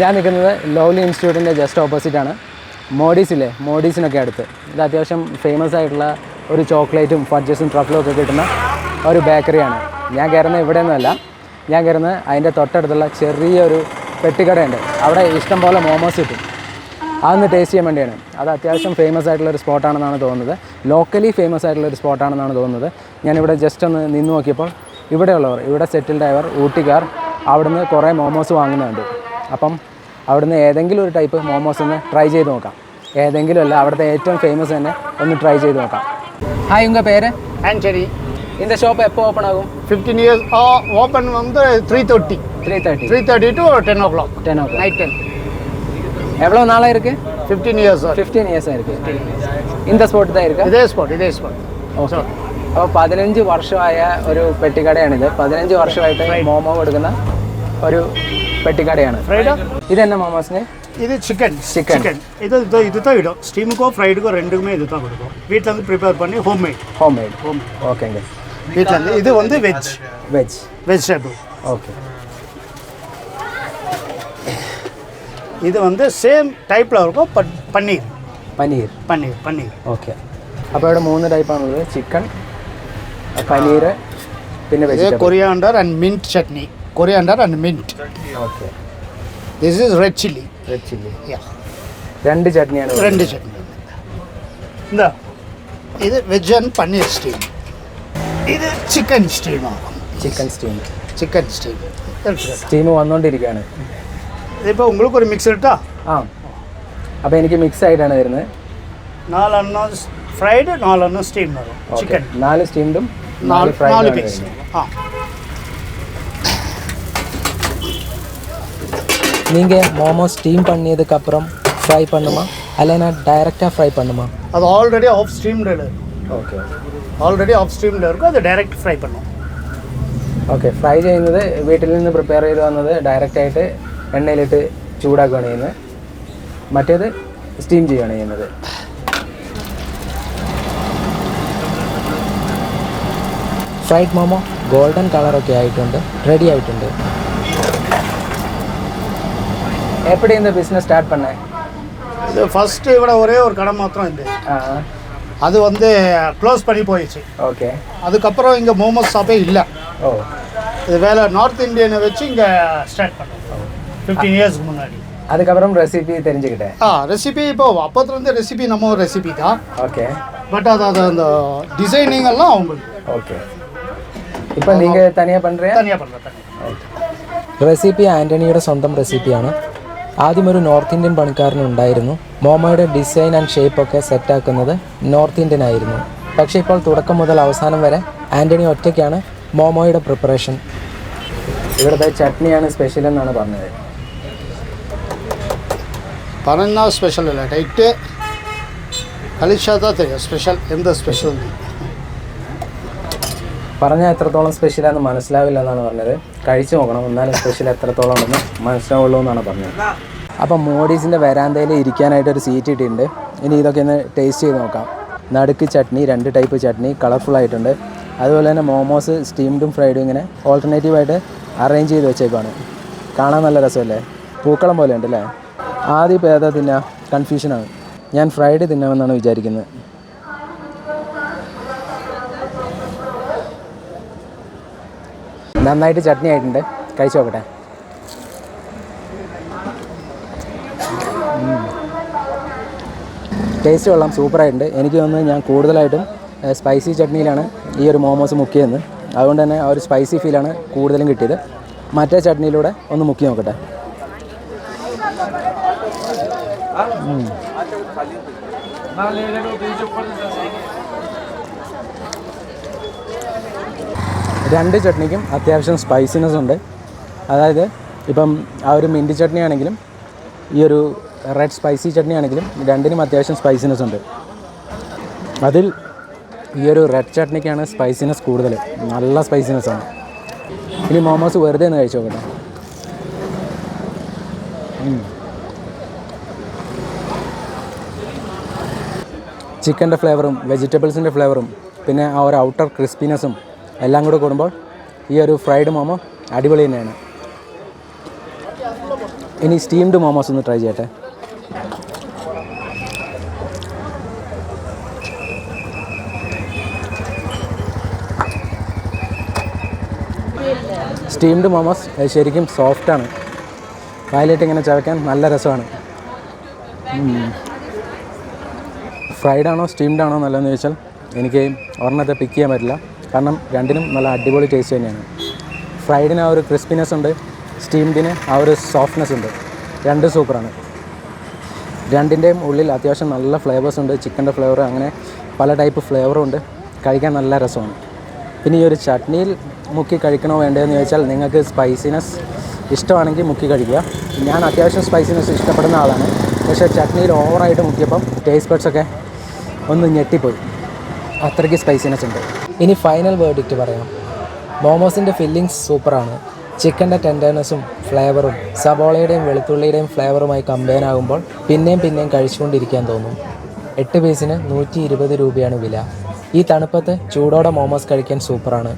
ഞാൻ നിൽക്കുന്നത് ലോവ്ലി ഇൻസ്റ്റിറ്റ്യൂട്ടിന്റെ ജസ്റ്റ് ഓപ്പോസിറ്റാണ് മോഡീസില്ലേ മോഡീസിനൊക്കെ അടുത്ത്. ഇത് അത്യാവശ്യം ഫേമസ് ആയിട്ടുള്ള ഒരു ചോക്ലേറ്റും ഫഡ്ജസും ട്രഫിലും ഒക്കെ കിട്ടുന്ന ഒരു ബേക്കറിയാണ് ഞാൻ കയറുന്നത് ഇവിടെ നിന്നല്ല ഞാൻ കയറുന്നത് അതിന്റെ തൊട്ടടുത്തുള്ള ചെറിയൊരു പെട്ടിക്കടയുണ്ട്. അവിടെ ഇഷ്ടം പോലെ മോമോസ് കിട്ടും. അതൊന്ന് ടേസ്റ്റ് ചെയ്യാൻ വേണ്ടിയാണ്. അത് അത്യാവശ്യം ഫേമസ് ആയിട്ടുള്ള ഒരു സ്പോട്ടാണെന്നാണ് തോന്നുന്നത്. ലോക്കലി ഫേമസ് ആയിട്ടുള്ള ഒരു സ്പോട്ടാണെന്നാണ് തോന്നുന്നത്. ഞാനിവിടെ ജസ്റ്റ് ഒന്ന് നിന്ന് നോക്കിയപ്പോൾ ഇവിടെയുള്ളവർ ഇവിടെ സെറ്റിൽഡ് ആയവർ ഊട്ടിക്കാർ അവിടുന്ന് കുറേ മോമോസ് വാങ്ങുന്നുണ്ട്. അപ്പം അവിടുന്ന് ഏതെങ്കിലും ഒരു ടൈപ്പ് മോമോസ് ഒന്ന് ട്രൈ ചെയ്ത് നോക്കാം. ഏതെങ്കിലും അല്ല അവിടുത്തെ ഏറ്റവും ഫേമസ് തന്നെ ഒന്ന് ട്രൈ ചെയ്ത് നോക്കാം. ഹായ് ഉങ്ക പേര്? ആൻഡി ഇതിന്റെ ഷോപ്പ് എപ്പോൾ ഓപ്പൺ ആകും? ഫിഫ്റ്റീൻ ഇയേഴ്സ് ஓப்பன் வந்து three thirty three thirty three thirty to ten o'clock ten o'clock night ten எவ்வளோ நாளாக இருக்கு ഫിഫ്റ്റീൻ ഇയേഴ്സ് ഫിഫ്റ്റീൻ ഇയേഴ്സ് ആയിരിക്കും. ഇന്ത സ്പോട്ട് தான் ഇതേ സ്പോട്ട് ഇതേ സ്പോട്ട് ஸ்பாட் ഓക്കെ അപ്പോൾ പതിനഞ്ച് വർഷമായ ഒരു പെട്ടിക്കടയാണിത്. പതിനഞ്ച് വർഷമായിട്ട് മോമോ കൊടുക്കുന്ന ഒരു പെട്ടിക്കടയാണ് ஃப்ரைடா ഇതെന്നെ മോമോസിന് இது சிக்கன் Chicken. சிக்கன் இது இது இதுதான் இடம் ஸ்டீமுக்கோ ஃப்ரைடுக்கோ ரெண்டுக்குமே இது தான் கொடுக்கும் வீட்டில் வந்து ப்ரிப்பேர் பண்ணி home made home made home okay வீட்டில் இருந்து இது வந்து வெஜ் വെജ് வெஜிடபிள் ഓക്കെ இது வந்து சேம் டைப்பில் இருக்கும் பட் பன்னீர் പനീർ பன்னீர் பன்னீர் ഓക്കെ അപ്പോൾ ഇവിടെ മൂന്ന് ടൈപ്പാണുള്ളത് ചിക്കൻ പനീർ പിന്നെ இது vegetable coriander and coriander and mint okay this is red chilli red chilli രണ്ട് ചട്നിയാണ് രണ്ട് ചട്നി. എന്താ? ഇത് വെജ് ആൻഡ് പനീർ സ്റ്റീം ഇത് chicken സ്റ്റീമാണ് chicken steam chicken steam steam വന്നുകൊണ്ടിരിക്കുകയാണ് ഇതിപ്പോൾ ഉങ്ങൾക്ക് ഒരു മിക്സ് ഇട്ടാ ആ. അപ്പോൾ എനിക്ക് മിക്സ് ആയിട്ടാണ് വരുന്നത് നാലെണ്ണം ഫ്രൈഡ് നാലെണ്ണം സ്റ്റീം വരും ചിക്കൻ നാല് സ്റ്റീംഡും നാല് ഫ്രൈഡ് ആ. நீங்கள் மோமோ ஸ்டீம் பண்ணதுக்கப்புறம் ஃப்ரை பண்ணுமா இல்லைனா டைரெக்டாக ஃப்ரை பண்ணுமா அது ஆல்ரெடி ஆஃப் ஸ்டீம்டு இருக்கும் ഓക്കെ ஆல்ரெடி ஆஃப் ஸ்டீம்டு இருக்கும் அது டைரக்ட் ஃப்ரை பண்ணும் ഓക്കെ ഫ്രൈ ചെയ്യുന്നത് വീട്ടിൽ നിന്ന് പ്രിപ്പയർ ചെയ്ത് വന്നത് ഡയറക്റ്റായിട്ട് എണ്ണയിലിട്ട് ചൂടാക്കുകയാണ് ചെയ്യുന്നത് മറ്റേത് സ്റ്റീം ചെയ്യുകയാണ് ചെയ്യുന്നത് ഫ്രൈഡ് മോമോ ഗോൾഡൻ കളറൊക്കെ ആയിട്ടുണ്ട് റെഡി ആയിട്ടുണ്ട് எப்படி இந்த பிஸ்னஸ் ஸ்டார்ட் பண்ணேன் இது ஃபஸ்ட்டு இவட ஒரே ஒரு கடை மாத்திரம் இது அது வந்து க்ளோஸ் பண்ணி போயிடுச்சு ஓகே அதுக்கப்புறம் இங்கே மோமோஸ் ஷாப்பே இல்லை ஓ இது வேலை நார்த் இந்தியனை வச்சு இங்கே ஸ்டார்ட் பண்ணோம் ஃபிஃப்டீன் இயர்ஸ்க்கு முன்னாடி அதுக்கப்புறம் ரெசிபி தெரிஞ்சுக்கிட்டேன் ஆ ரெசிபி இப்போ அப்போத்துலேருந்து ரெசிபி நம்ம ரெசிபி தான் ஓகே பட் அது அது அந்த டிசைனிங் எல்லாம் அவங்களுக்கு ஓகே இப்போ நீங்கள் தனியாக பண்ணுறியா தனியாக பண்ணுறேன் தனியாக റെസിപ്പി ആൻ്റണിയുടെ സ്വന്തം റെസിപ്പിയാണ് ആദ്യം ഒരു നോർത്ത് ഇന്ത്യൻ പണിക്കാരനുണ്ടായിരുന്നു മോമയുടെ ഡിസൈൻ ആൻഡ് ഷേപ്പൊക്കെ സെറ്റാക്കുന്നത് നോർത്ത് ഇന്ത്യൻ ആയിരുന്നു. പക്ഷേ ഇപ്പോൾ തുടക്കം മുതൽ അവസാനം വരെ ആന്റണി ഒറ്റയ്ക്കാണ് മോമോയുടെ പ്രിപ്പറേഷൻ ഇവിടുത്തെ ചട്നിയാണ് സ്പെഷ്യൽ എന്നാണ് പറഞ്ഞത്. പറഞ്ഞാൽ സ്പെഷ്യൽ അല്ല. ഡേറ്റ് കളിച്ചാത്ത സ്പെഷ്യൽ എന്താ സ്പെഷ്യൽ പറഞ്ഞാൽ എത്രത്തോളം സ്പെഷ്യലാണെന്ന് മനസ്സിലാവില്ല എന്നാണ് പറഞ്ഞത്. കഴിച്ചു നോക്കണം എന്നാലും സ്പെഷ്യൽ എത്രത്തോളം ഉണ്ടെന്ന് മനസ്സിലാവുള്ളൂ എന്നാണ് പറഞ്ഞത്. അപ്പം മോഡീസിന്റെ വരാന്തയിൽ ഇരിക്കാനായിട്ട് ഒരു സീറ്റ് ഇട്ടിട്ടുണ്ട്. ഇനി ഇതൊക്കെ ഒന്ന് ടേസ്റ്റ് ചെയ്ത് നോക്കാം. നടുക്ക് ചട്നി രണ്ട് ടൈപ്പ് ചട്നി കളർഫുൾ ആയിട്ടുണ്ട്. അതുപോലെ തന്നെ മോമോസ് സ്റ്റീംഡും ഫ്രൈഡും ഇങ്ങനെ ഓൾട്ടർനേറ്റീവായിട്ട് അറേഞ്ച് ചെയ്ത് വെച്ചേക്കാണ് കാണാൻ നല്ല രസമല്ലേ? പൂക്കളം പോലെ ഉണ്ടല്ലേ? ആദ്യം ഇപ്പോൾ ഏതാ തിന്നാ കൺഫ്യൂഷനാണ് ഞാൻ ഫ്രൈഡ് തിന്നാമെന്നാണ് വിചാരിക്കുന്നത്. നന്നായിട്ട് ചട്നി ആയിട്ടുണ്ട്. കഴിച്ചു നോക്കട്ടെ. ടേസ്റ്റ് കൊള്ളാം സൂപ്പറായിട്ടുണ്ട് എനിക്ക് തോന്നുന്നത് ഞാൻ കൂടുതലായിട്ടും സ്പൈസി ചട്നിയിലാണ് ഈ ഒരു മോമോസ് മുക്കിയെന്ന് അതുകൊണ്ട് തന്നെ ആ ഒരു സ്പൈസി ഫീലാണ് കൂടുതലും കിട്ടിയത്. മറ്റേ ചട്നിയിലൂടെ ഒന്ന് മുക്കി നോക്കട്ടെ. ഉം. രണ്ട് ചട്നിക്കും അത്യാവശ്യം സ്പൈസിനെസ് ഉണ്ട്. അതായത് ഇപ്പം ആ ഒരു മിന്റ് ചട്നി ആണെങ്കിലും ഈ ഒരു റെഡ് സ്പൈസി ചട്നി ആണെങ്കിലും രണ്ടിനും അത്യാവശ്യം സ്പൈസിനെസ് ഉണ്ട്. അതിൽ ഈ ഒരു റെഡ് ചട്നിക്കാണ് സ്പൈസിനെസ് കൂടുതൽ. നല്ല സ്പൈസിനെസ് ആണ്. ഇനി മോമോസ് വെറുതെ ഒന്ന് കഴിച്ചു നോക്കട്ടെ. ചിക്കന്റെ ഫ്ലേവറും വെജിറ്റബിൾസിന്റെ ഫ്ലേവറും പിന്നെ ആ ഒരു ഔട്ടർ ക്രിസ്പിനെസ്സും എല്ലാം കൂടെ കൂടുമ്പോൾ ഈ ഒരു ഫ്രൈഡ് മോമോ അടിപൊളി തന്നെയാണ്. ഇനി സ്റ്റീംഡ് മോമോസ് ഒന്ന് ട്രൈ ചെയ്യട്ടെ. സ്റ്റീംഡ് മോമോസ് ശരിക്കും സോഫ്റ്റാണ് വായിലിട്ട് ഇങ്ങനെ ചവയ്ക്കാൻ നല്ല രസമാണ്. ഫ്രൈഡ് ആണോ സ്റ്റീംഡ് ആണോ നല്ലതെന്ന് ചോദിച്ചാൽ എനിക്ക് ഒരെണ്ണത്തെ പിക്ക് ചെയ്യാൻ പറ്റില്ല. കാരണം രണ്ടിനും നല്ല അടിപൊളി ടേസ്റ്റ് തന്നെയാണ്. ഫ്രൈഡിന് ആ ഒരു ക്രിസ്പിനെസ് ഉണ്ട് സ്റ്റീംഡിന് ആ ഒരു സോഫ്റ്റ്നെസ് ഉണ്ട്. രണ്ട് സൂപ്പറാണ് രണ്ടിന്റെയും ഉള്ളിൽ അത്യാവശ്യം നല്ല ഫ്ലേവേഴ്സ് ഉണ്ട് ചിക്കന്റെ ഫ്ലേവർ അങ്ങനെ പല ടൈപ്പ് ഫ്ലേവറും ഉണ്ട്. കഴിക്കാൻ നല്ല രസമാണ്. പിന്നെ ഈ ഒരു ചട്നിയിൽ മുക്കി കഴിക്കണോ വേണ്ടതെന്ന് ചോദിച്ചാൽ നിങ്ങൾക്ക് സ്പൈസിനെസ് ഇഷ്ടമാണെങ്കിൽ മുക്കി കഴിക്കുക. ഞാൻ അത്യാവശ്യം സ്പൈസിനെസ് ഇഷ്ടപ്പെടുന്ന ആളാണ്. പക്ഷേ ചട്നിയിൽ ഓവറായിട്ട് മുക്കിയപ്പം ടേസ്റ്റ് ബഡ്സൊക്കെ ഒന്ന് ഞെട്ടിപ്പോയി. അത്രയ്ക്ക് സ്പൈസിനെസ് ഉണ്ട്. ഇനി ഫൈനൽ വേർഡിക്റ്റ് പറയാം. മോമോസിന്റെ ഫില്ലിങ്സ് സൂപ്പറാണ്. ചിക്കന്റെ ടെൻഡർനെസ്സും ഫ്ലേവറും സബോളയുടെയും വെളുത്തുള്ളിയുടെയും ഫ്ലേവറുമായി കമ്പയർ ആകുമ്പോൾ പിന്നെയും പിന്നെയും കഴിച്ചുകൊണ്ടിരിക്കാൻ തോന്നും. എട്ട് പീസിന് നൂറ്റി ഇരുപത് രൂപയാണ് വില. ഈ തണുപ്പത്ത് ചൂടോടെ മോമോസ് കഴിക്കാൻ സൂപ്പറാണ്.